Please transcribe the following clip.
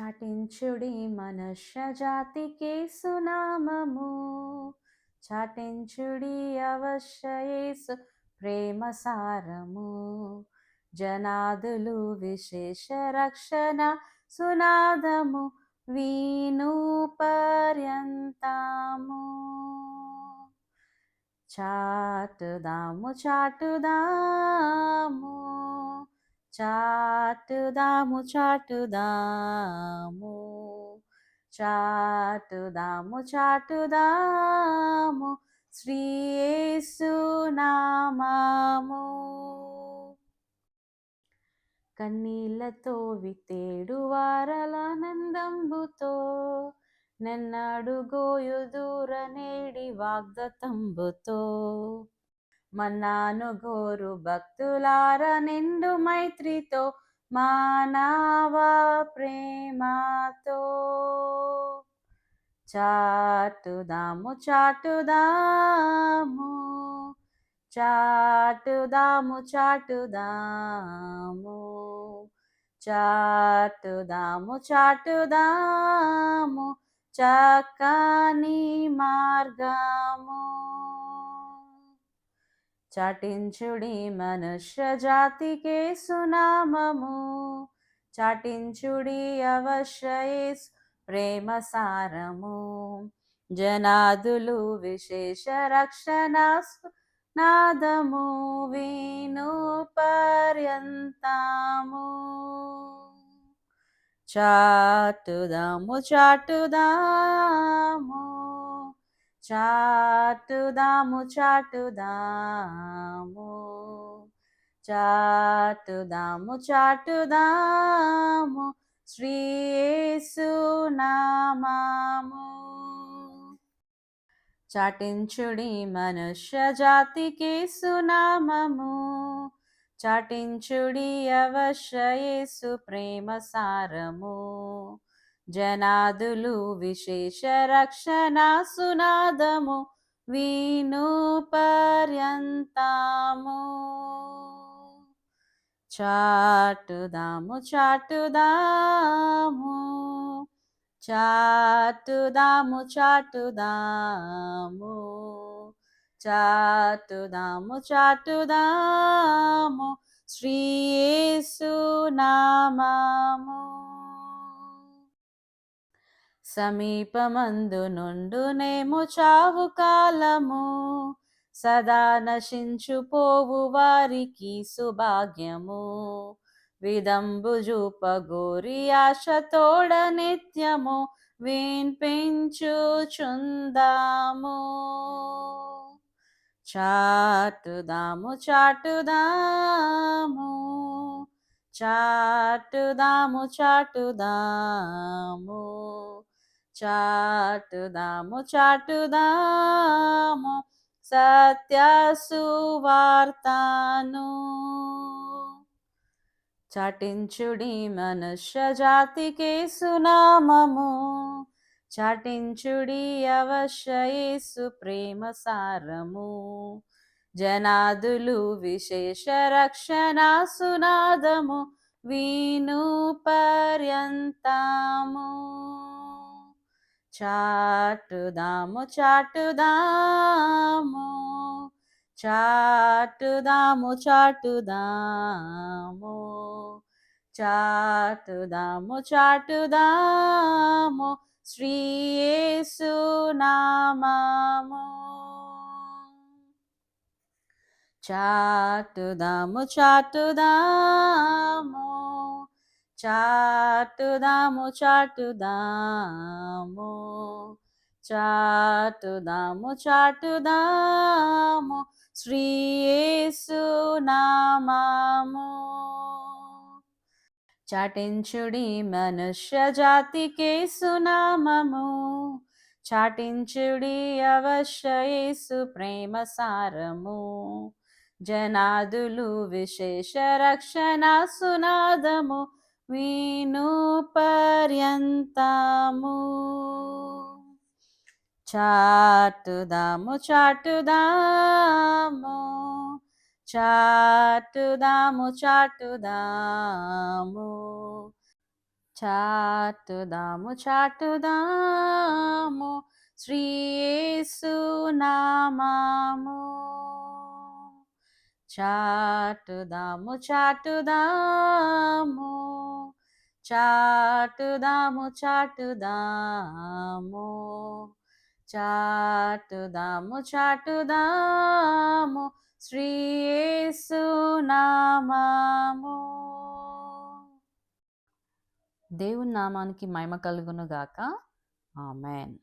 చాటించుడి మనుష్య సునామము చాటించుడి అవశ్యయేసు ప్రేమ సారము. జనాదులు విశేష రక్షణ సునాదము వీను పర్యంతము. చాటుదాము చాటుదాము. చాటుదాము చాటుదాము. చాటుదాము చాటుదాము. శ్రీయేసు నామము. కన్నీళ్ళతో వితేడు వారలానందంబుతో నన్నడుగోయు దూర నేడి వాగ్దతంబుతో. మన్నాను గోరు భక్తులార నిండు మైత్రితో మానవా ప్రేమతో. చాటుదాము చాటుదాము చాటుదాము చాటుదాము చాటుదాము చాటుదాము చక్కని మార్గము. చాటించుడి మనుష్య జాతికే సునామము. చాటించుడి అవశ్యయేసు ప్రేమ సారము. జనాదులు విశేష రక్షణ నాదము. వీను పర్యంతము చాటుదాము చాటుదాము. చాటుదాము చాటుదాము. చాటుదాము చాటుదాము. శ్రీయేసు చాటించుడి మనుష్య జాతికి సునామము చాటించుడి అవశ్యేసు ప్రేమ సారము. జనాదులు విశేష రక్షణ సునాదము వీను పర్యంతము చాటుదాము చాటుదాము చాటుదాము చాటుదాము చాటుదాము చాటుదాము శ్రీయేసు నామము సమీపమందు నుండునేము చావు కాలము. సదా నశించుపోవు వారికి సుభాగ్యము. విదంబు జూపగోరి ఆశ తోడ నిత్యము విన్పించుచుందాము చాటుదాము చాటుదాము. చాటుదాము చాటుదాము. చాటుదాము చాటుదాము సత్య సువార్తను చాటించుడి మనుష్య జాతికి సునామము చాటించుడి అవశ్యేసు ప్రేమ సారము. జనాదులు విశేష రక్షణ సునాదము వీను పర్యంతము. చాటుదాము చాటుదాము చాటుదాము చాటుదాము చాటుదాము చాటుదాము శ్రీయేసు నామము. చాటుదాము చాటుదాము చాటుదాము చాటుదాము. చాటుదాము చాటుదాము. శ్రీయేసు నామాము. చాటించుడి మనుష్య జాతి కేసునామము చాటించుడి అవశ్యేసు ప్రేమ సారము. జనాదులు విశేష రక్షణ సునాదము. వీను పర్యంతము చాటుదాము. చాటుదాము చాటుదాము. చాటుదాము చాటుదాము. చాటుదాము శ్రీయేసునామాము చాటుదాము చాటుదాము. చాటుదాము చాటుదాము. చాటుదాము చాటుదాము. శ్రీయేసు దేవుని నామానికి మహిమ కలుగును గాక. ఆమెన్.